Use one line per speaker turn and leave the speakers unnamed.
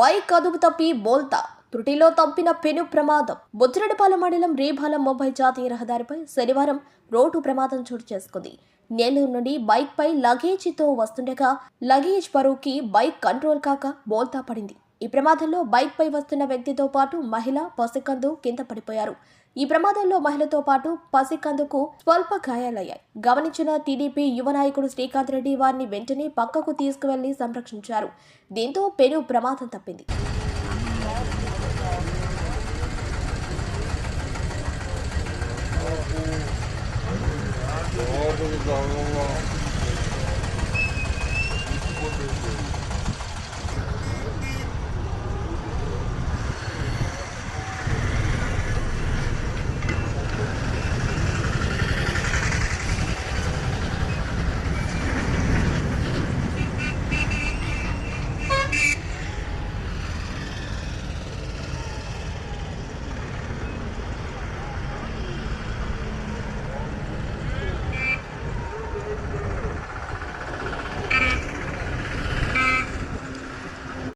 Bike అదుపు తప్పి బోల్తా. త్రుటిలో తప్పిన పెను ప్రమాదం. బుచ్చిరెడ్డిపాలెం మండలం రేపాలెం ముంబై జాతీయ రహదారిపై శనివారం రోడ్డు ప్రమాదం చోటు చేసుకుంది. నెల్లూరు నుండి బైక్ పై లగేజీతో వస్తుండగా లగేజ్ బరువుకి బైక్ కంట్రోల్ కాక బోల్తా పడింది. ఈ ప్రమాదంలో బైక్పై వస్తున్న వ్యక్తితో పాటు మహిళ పసికందు కింద పడిపోయారు ఈ ప్రమాదంలో మహిళతో పాటు పసికందుకు స్వల్ప గాయాలయ్యాయి గమనించిన టీడీపీ యువ నాయకుడు శ్రీకాంత్ రెడ్డి వారిని వెంటనే పక్కకు తీసుకువెళ్ళి సంరక్షించారు దీంతో పెను ప్రమాదం తప్పింది
లోపలికి